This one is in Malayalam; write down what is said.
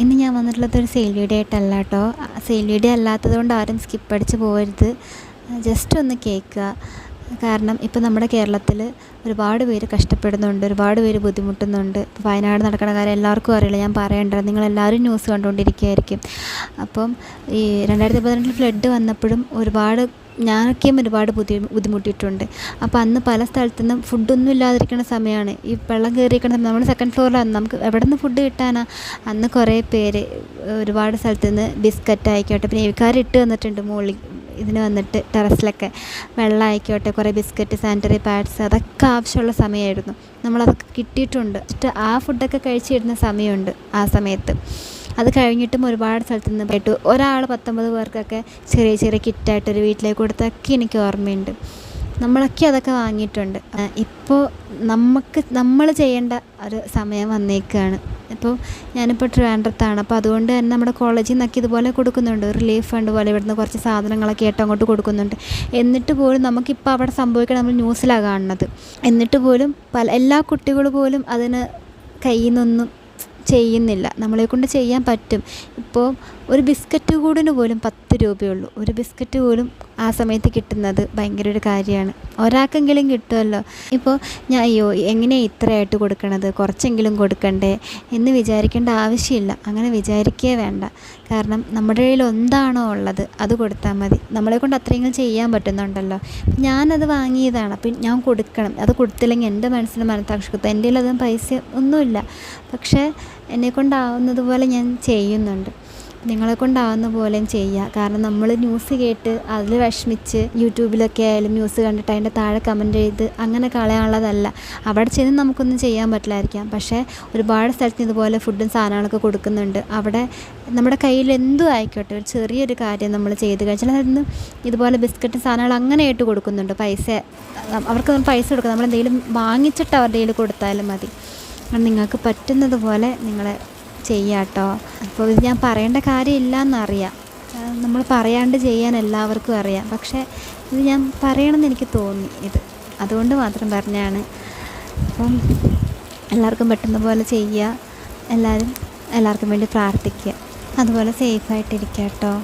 ഇന്ന് ഞാൻ വന്നിട്ടുള്ളത് ഒരു സെയിൽ വീഡിയോ ആയിട്ടല്ല കേട്ടോ സെയിൽ വീഡിയോ അല്ലാത്തത് കൊണ്ട് ആരും സ്കിപ്പ് അടിച്ച് പോകരുത് ജസ്റ്റ് ഒന്ന് കേൾക്കുക. കാരണം ഇപ്പോൾ നമ്മുടെ കേരളത്തിൽ ഒരുപാട് പേര് കഷ്ടപ്പെടുന്നുണ്ട് ഒരുപാട് പേര് ബുദ്ധിമുട്ടുന്നുണ്ട്. ഇപ്പോൾ വയനാട് നടക്കുന്ന കാര്യം എല്ലാവർക്കും അറിയില്ല. ഞാൻ പറയണ്ട നിങ്ങളെല്ലാവരും ന്യൂസ് കണ്ടുകൊണ്ടിരിക്കുകയായിരിക്കും. അപ്പം ഈ രണ്ടായിരത്തി പതിനെട്ടിൽ ഫ്ലഡ് വന്നപ്പോഴും ഒരുപാട് ഞാനൊക്കെയും ഒരുപാട് ബുദ്ധി ബുദ്ധിമുട്ടിയിട്ടുണ്ട്. അപ്പോൾ അന്ന് പല സ്ഥലത്തു നിന്നും ഫുഡൊന്നും ഇല്ലാതിരിക്കുന്ന സമയമാണ് ഈ വെള്ളം കയറിയിരിക്കുന്ന സമയം നമ്മൾ സെക്കൻഡ് ഫ്ലോറിലാണ് നമുക്ക് എവിടെ നിന്ന് ഫുഡ് കിട്ടാനാ? അന്ന് കുറേ പേര് ഒരുപാട് സ്ഥലത്തു നിന്ന് ബിസ്ക്കറ്റ് ആയിക്കോട്ടെ പിന്നെ ഇവക്കാർ ഇട്ട് വന്നിട്ടുണ്ട് മുകളിൽ ഇതിന് വന്നിട്ട് ടെറസിലൊക്കെ. വെള്ളം ആയിക്കോട്ടെ കുറേ ബിസ്ക്കറ്റ് സാനിറ്ററി പാഡ്സ് അതൊക്കെ ആവശ്യമുള്ള സമയമായിരുന്നു നമ്മളതൊക്കെ കിട്ടിയിട്ടുണ്ട്. ആ ഫുഡൊക്കെ കഴിച്ചിരുന്ന സമയമുണ്ട് ആ സമയത്ത്. അത് കഴിഞ്ഞിട്ടും ഒരുപാട് സ്ഥലത്ത് നിന്ന് പോയിട്ട് ഒരാൾ പത്തൊമ്പത് പേർക്കൊക്കെ ചെറിയ ചെറിയ കിറ്റായിട്ട് ഒരു വീട്ടിലേക്ക് കൊടുത്തൊക്കെ എനിക്ക് ഓർമ്മയുണ്ട്. നമ്മളൊക്കെ അതൊക്കെ വാങ്ങിയിട്ടുണ്ട്. ഇപ്പോൾ നമുക്ക് നമ്മൾ ചെയ്യേണ്ട ഒരു സമയം വന്നേക്കുകയാണ് ഇപ്പോൾ ഞാനിപ്പോൾ ട്രിവാൻഡ്രത്താണ്. അപ്പോൾ അതുകൊണ്ട് തന്നെ നമ്മുടെ കോളേജിൽ നിന്നൊക്കെ ഇതുപോലെ കൊടുക്കുന്നുണ്ട്. റിലീഫ് ഫണ്ട് പോലെ ഇവിടുന്ന് കുറച്ച് സാധനങ്ങളൊക്കെ ആയിട്ട് അങ്ങോട്ട് കൊടുക്കുന്നുണ്ട്. എന്നിട്ട് പോലും നമുക്കിപ്പോൾ അവിടെ സംഭവിക്കണം നമ്മൾ ന്യൂസിലാണ് കാണുന്നത്. എന്നിട്ട് പോലും പല എല്ലാ കുട്ടികൾ പോലും അതിന് കയ്യിൽ നിന്നൊന്നും ചെയ്യുന്നില്ല. നമ്മളെ കൊണ്ട് ചെയ്യാൻ പറ്റും. ഇപ്പോൾ ഒരു ബിസ്ക്കറ്റ് കൂടിന് പോലും പത്ത് രൂപയുള്ളൂ. ഒരു ബിസ്ക്കറ്റ് പോലും ആ സമയത്ത് കിട്ടുന്നത് ഭയങ്കര ഒരു കാര്യമാണ്. ഒരാൾക്കെങ്കിലും കിട്ടുമല്ലോ? ഇപ്പോൾ ഞാൻ അയ്യോ എങ്ങനെയാണ് ഇത്രയായിട്ട് കൊടുക്കണത്? കുറച്ചെങ്കിലും കൊടുക്കണ്ടേ? എന്ന് വിചാരിക്കേണ്ട ആവശ്യമില്ല. അങ്ങനെ വിചാരിക്കേ വേണ്ട. കാരണം നമ്മുടെ കയ്യിൽ എന്താണോ ഉള്ളത് അത് കൊടുത്താൽ മതി. നമ്മളെ കൊണ്ട് അത്രയെങ്കിലും ചെയ്യാൻ പറ്റുന്നുണ്ടല്ലോ. ഞാനത് വാങ്ങിയതാണ്. അപ്പം ഞാൻ കൊടുക്കണം. അത് കൊടുത്തില്ലെങ്കിൽ എന്റെ മനസ്സിന് മനത്താക്ഷകത്വം എന്റെ കയ്യിൽ അതും പൈസ ഒന്നുമില്ല. പക്ഷേ എന്നെക്കൊണ്ടാവുന്നതുപോലെ ഞാൻ ചെയ്യുന്നുണ്ട്. നിങ്ങളെ കൊണ്ടാവുന്ന പോലെയും ചെയ്യുക കാരണം നമ്മൾ ന്യൂസ് കേട്ട് അതിൽ വിഷമിച്ച് യൂട്യൂബിലൊക്കെ ആയാലും ന്യൂസ് കണ്ടിട്ട് അതിന്റെ താഴെ കമന്റ് ചെയ്ത് അങ്ങനെ കളയാനുള്ളതല്ല. അവിടെ ചെന്ന് നമുക്കൊന്നും ചെയ്യാൻ പറ്റില്ലായിരിക്കാം. പക്ഷേ ഒരുപാട് സ്ഥലത്ത് ഇതുപോലെ ഫുഡും സാധനങ്ങളൊക്കെ കൊടുക്കുന്നുണ്ട്. അവിടെ നമ്മുടെ കയ്യിൽ എന്തും ആയിക്കോട്ടെ ഒരു ചെറിയൊരു കാര്യം നമ്മൾ ചെയ്ത് കഴിഞ്ഞാൽ അതിന് ഇതുപോലെ ബിസ്ക്കറ്റ് സാധനങ്ങൾ അങ്ങനെയായിട്ട് കൊടുക്കുന്നുണ്ട്. പൈസ അവർക്ക് പൈസ കൊടുക്കുക നമ്മൾ എന്തെങ്കിലും വാങ്ങിച്ചിട്ട് അവരുടെ കയ്യിൽ കൊടുത്താലും മതി. നിങ്ങൾക്ക് പറ്റുന്നത് പോലെ നിങ്ങളെ ചെയ്യാം കേട്ടോ അപ്പോൾ ഇത് ഞാൻ പറയേണ്ട കാര്യമില്ല എന്നറിയാം നമ്മൾ പറയാണ്ട് ചെയ്യാൻ എല്ലാവർക്കും അറിയാം. പക്ഷേ ഇത് ഞാൻ പറയണമെന്ന് എനിക്ക് തോന്നി ഇത്. അതുകൊണ്ട് മാത്രം പറഞ്ഞാണ്. അപ്പം എല്ലാവർക്കും പറ്റുന്ന പോലെ ചെയ്യുക. എല്ലാവരും എല്ലാവർക്കും വേണ്ടി പ്രാർത്ഥിക്കുക. അതുപോലെ സേഫായിട്ടിരിക്കുക കേട്ടോ.